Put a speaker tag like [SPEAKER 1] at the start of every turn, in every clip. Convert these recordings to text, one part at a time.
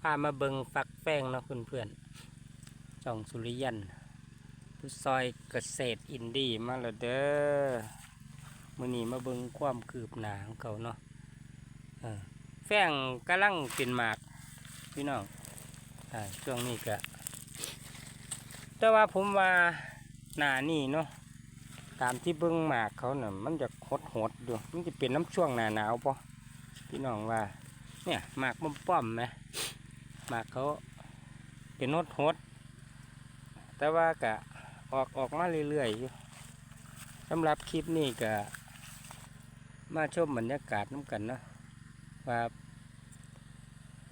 [SPEAKER 1] พามาเบิงฟักแป้งเนาะเพื่อนๆจ่องสุริยันผู้ซอยเกษตรอินดี้มาแล้วเด้อมือนี้มาเบิงความคืบหนาของเขาเนาะแป้งกำลังเป็นหมากพี่น้องช่วงนี้ก็แต่ว่าผมว่าหนานี่เนาะตามที่เบิ้งหมากเขาเนี่ยมันจะหดหดๆอยู่มันจะเป็นน้ำช่วงหนาหนาวปะพี่น้องว่า เนี่ยหมากป้อมๆไหม หมากเขาเป็นหดหด แต่ว่าก็ออกออกมาเรื่อยๆอยู่สำหรับคลิปนี้ก็มาชมบรรยากาศน้ำกันเนาะว่า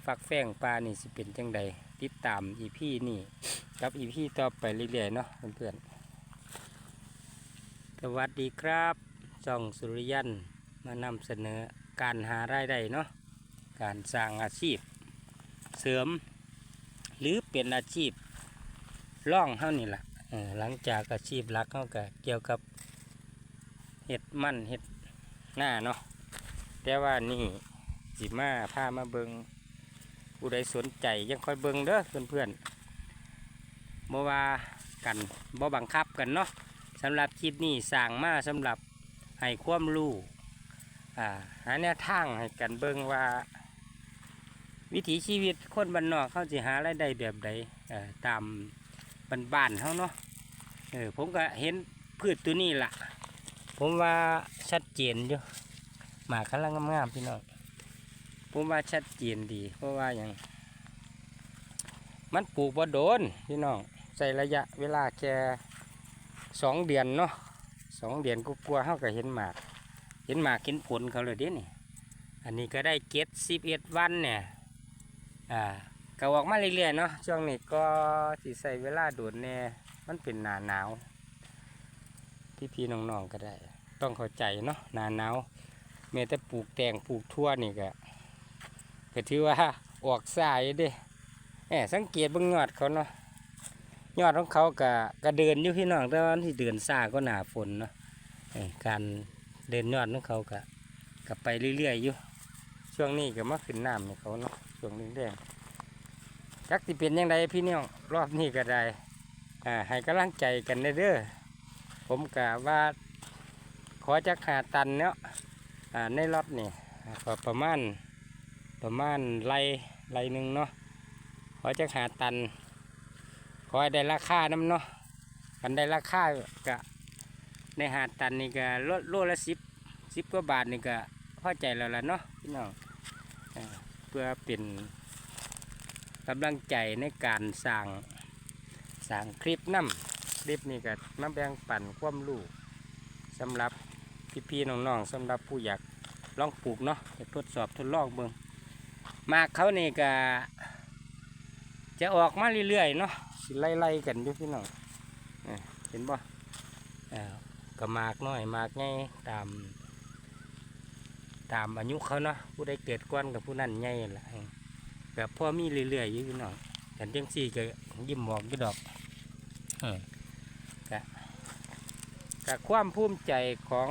[SPEAKER 1] ฝักแฝงปลานี่สิเป็นจังใดติดตามอีพี่นี่กับอีพี่ต่อไปเรื่อยๆเนาะเพื่อนๆสวัสดีครับจ่องสุริยันมานำเสนอการหารายได้เนาะการสร้างอาชีพ เสริม หรือเป็นอาชีพร่องเท่านี่แหละหลังจากอาชีพหลักเขาก็เกี่ยวกับเห็ดมันเห็ดหน้าเนาะแต่ว่านี่สิมาพามาเบิงผู้ใดสนใจยังคอยเบิงเด้อเพื่อนเพื่อนบว่ากันบ่บังคับกันเนาะสำหรับคลิปนี้สร้างมาสำหรับให้ความรู้อ่าหาแนวทางให้กันเบิงว่า วิถีชีวิตคนบ้านนอกเขาจะหารายได้แบบใดเอ่อตามบ้านเขาเนาะเออผมก็เห็นพืชตัวนี้ล่ะ ผมว่าชัดเจนอยู่หมากกำลังงามๆพี่น้องผมว่าชัดเจนดี เพราะว่าอย่างมันปลูกบ่โดนพี่น้องใส่ระยะเวลาแค่สองเดือนเนาะสองเดือนก็กลัวเขาก็เห็นหมาก เห็นหมากเห็นผลเขาเลยเด้นี่อันนี้ก็ได้เก็ดสิบเอ็ดวันเนี่ย อ่าก็ออกมาเรื่อยๆเนาะช่วงนี้ก็สิใส่เวลาโดดแน่มันเป็นหนาหนาว พี่พี่น้องๆก็ได้ ต้องเข้าใจเนาะหนาหนาวแม้แต่ปลูกแตงปลูกทั่วนี่ก็ก็ถือว่าออกสายเด้แหมสังเกตบางยอดเขาเนาะยอดของเขาก็ก็เดินอยู่พี่น้องแต่ว่าที่เดินซาก็หนาฝนเนาะการเดินยอดของเขาก็ก็ไปเรื่อยๆอยู่ ช่วงนี้ก็มาขึ้นน้ำให้เขาเนาะช่วงนี้แดงจักสิเป็นยังไงพี่น้องรอบนี้ก็ได้อ่าให้กำลังใจกันเด้อผมกะว่าขอจักหาตันเนาะอ่าในรอบนี่ก็ประมาณประมาณไรไรหนึ่งเนาะขอจักหาตัน ขอได้ราคาน้ำเนาะกันได้ราคากะในหาดตันนี่ก็โลโลละสิบสิบกว่าบาทนี่ก็พอใจแล้วล่ะเนาะพี่น้องเอ่อ เพื่อเป็นกำลังใจในการสร้างสร้างคลิปน้ำคลิปนี่ก็มาแบ่งปันความรู้สำหรับพี่ๆน้องๆสำหรับผู้อยากลองปลูกเนาะอยากทดสอบทดลองเบิ่งหมากเขานี่ก็จะออกมาเรื่อยๆเนาะสิไล่ๆกันอยู่พี่น้องเห็นบ่ก็มากน้อยมากไงตาม ตามอายุเขาเนาะผู้ใดเกิดก้อนกับผู้นั้นไงล่ะกับพ่อมีเรื่อยๆอยู่พี่น้องกันจังสี่ก็ยิ้มหมอกอยู่ดอกเออกะกะความภูมิใจของ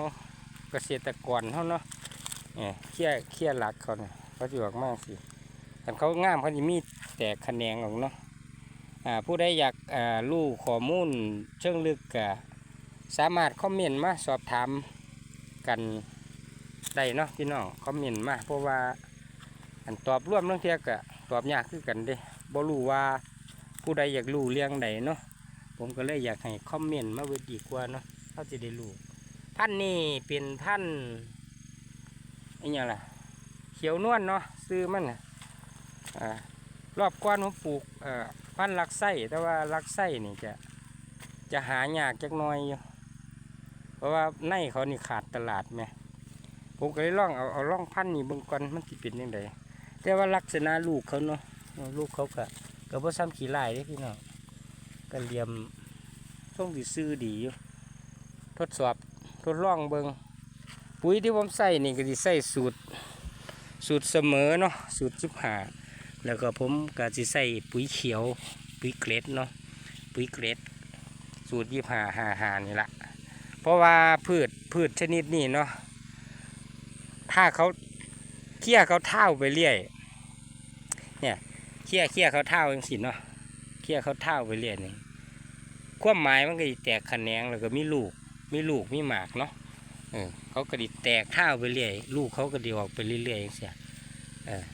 [SPEAKER 1] เกษตรกรเขาเนาะเนี่ยเคี่ยเคี่ยหลักเขาเนี่ยเขาจะออกมากสิกันเขางามเขาจะมีแตกคะแนงออกเนาะอ่าผู้ใดอยากอ่ารู้ข้อมูลเชิงลึกกะสามารถคอมเมนต์มาสอบถามกัน ได้เนาะพี่น้องคอมเมนต์มาเพราะว่าอันตอบร่วมเรื่องเทียกะตอบยากคือกันเด้บ่รู้ว่าผู้ใดอยากรู้เรื่องใดเนาะผมก็เลยอยากให้คอมเมนต์มาเวดีกว่าเนาะเขาจะได้รู้พันนี่เป็นพันอหย่างล่ะเขียวนวลเนาะซื้อมันน่ะอ่ารอบก้อนผมปลูกอ่อพันลักไส้แต่ว่าลักไส้นี่จะจะหายากจักหน้อยอยู่เพราะว่าในเขานี่ขาดตลาดไหม ผมก็เลยลองเอาเอาล่องพันนี่เบิ่งก่อนมันสิเป็นยังไงแต่ว่าลักษณะลูกเขาเนาะลูกเขาก็ก็บ่ซ้ำขี้ลายเด้พี่น้องก็เหลี่ยมช่วงสิซื้อดีอยู่ทดสอบทดลองเบิ่งปุ๋ยที่ผมใส่นี่ก็สิใส่สูตร สูตรเสมอเนาะสูตรสิบห้าแล้วก็ผมก็สิใส่ปุ๋ยเขียว ปุ๋ยเกล็ดเนาะปุ๋ยเกล็ดสูตรยี่ห้าหาหานี่ละเพราะว่าพืชพืชชนิดนี้เนาะ ถ้าเขาเคี่ยเขาเท่าไปเรื่อย เนี่ยเคี่ยเคี่ยเขาเท่าจังสิเนาะเคี่ยเขาเท่าไปเรื่อยนี่ความหมายมันก็สิแตกแขนงแล้วก็มีลูก มีลูกมีหมากเนาะเออเขาก็ดิแตกเท่าไปเรื่อย ลูกเขาก็ดิออกไปเรื่อยๆอย่างเสียเออ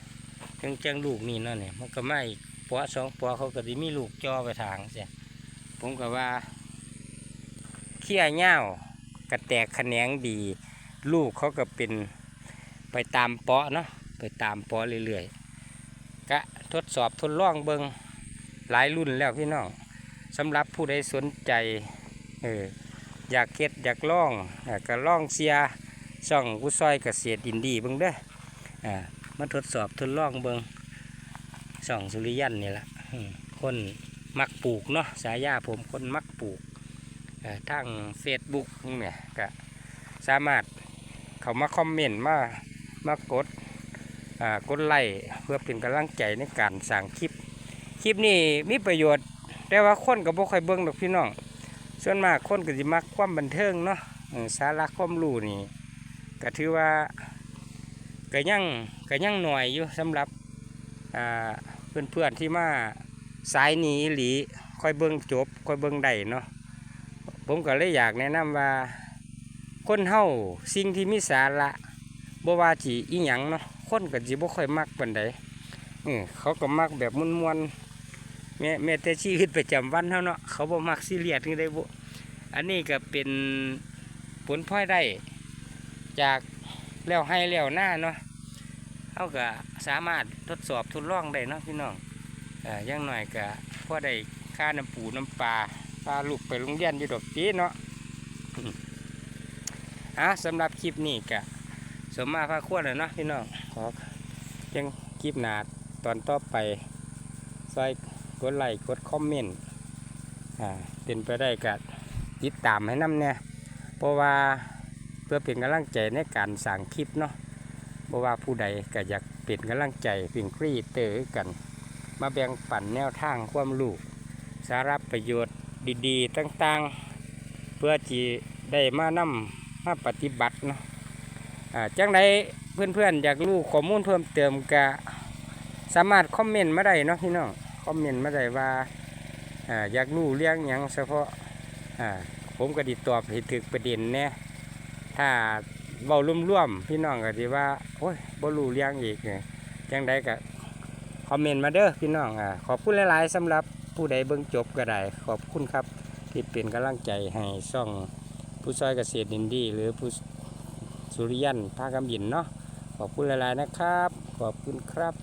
[SPEAKER 1] จังจังลูกนี่เนาะเนี่ยมันก็ไม่ปอสองปอเขาก็ดิมีลูกจ่อไปทางเสียผมก็ว่าเคี่ยเง่าวกระแตกแขนงดี ลูกเขาก็เป็น ไปตามเปาะเนาะไปตามเปาะเรื่อยๆก็ทดสอบทดลองเบิงหลายรุ่นแล้วพี่น้องสำหรับผู้ใดสนใจเอออยากเก็ดอยากลองอยากก็ลองเสียช่องผู้ซอยเกษตรอินดีเบิงเด้ออ่ามาทดสอบทดลองเบิงช่องสุริยันนี่แหละคนมักปลูกเนาะสายาผมคนมักปลูกเอ่อทางเฟซบุ๊กเนี่ยก็สามารถเขามาคอมเมนต์มา มากดกดไลค์เพื่อเป็นกำลังใจในการสั่งคลิป คลิปนี้มีประโยชน์ แต่ว่าคนก็บ่ค่อยเบิ่งดอกพี่น้อง ส่วนมากคนก็สิมักความบันเทิงเนาะสาระความรู้นี่ก็ถือว่าก็ยังก็ยังหน่อยอยู่สำหรับอ่าเพื่อนๆที่มาสายหนีอีหลีค่อยเบิ่งจบค่อยเบิ่งได้เนาะผมก็เลยอยากแนะนำว่าคนเฮาสิ่งที่มีสาระ บ่ว่าสิอีหยังเนาะคนก็สิบ่ค่อยมักปานใดเออเขาก็มักแบบมวนๆแม้แม้แต่ชีวิตประจำวันเฮาเนาะเขาบ่มักซีเรียสคือได้บ่อันนี้ก็เป็นผลพลอยได้จากแล้วให้แล้วหน้าเนาะเฮาก็สามารถทดสอบทดลองได้เนาะพี่น้องเอออย่างน้อยก็พอได้ค่าน้ำปูน้ำปลาพาลูกไปโรงเรียนอยู่ดอกตีเนาะอะสำหรับคลิปนี้กะ สมมาพาควเลยเนาะพี่น้องขอยังคลิปหนาตอนต่อไปซอยกดไลค์กดคอมเมนต์อ่าเป็นไปได้กะติดตามให้น้ำเนี่ยเพราะว่าเพื่อเป็นกำลังใจในการสั่งคลิปเนาะเพราะว่าผู้ใดก็อยากเป็นกำลังใจเป็นครีเตอร์กัน มาแบ่งปันแนวทางความรู้สาระประโยชน์ดีๆต่างๆ เพื่อที่ได้มานำมาปฏิบัติเนาะ จังใดเพื่อนๆอยากรู้ข้อมูลเพิ่มเติมก็สามารถคอมเมนต์มาได้เนาะพี่น้องคอมเมนต์มาได้ว่าออยากรู้เรื่องหยังเฉพาะผมก็ดีตอบให้ถึกประเด็นเนี่ยถ้าเบาร่วมๆพี่น้องก็ดีว่าโอ้ยบ่รู้เรื่องอีกเนี่ยจังใดก็คอมเมนต์มาเด้อพี่น้องอ่าขอบคุณหลายๆสำหรับผู้ใดเบิ่งจบก็ได้ขอบคุณครับที่เป็นกำลังใจให้ซ่องผู้ซอยเกษตรดินดีหรือผู้ สุริยันภาคกำยินเนาะขอบคุณหลายๆนะครับ ขอบคุณครับ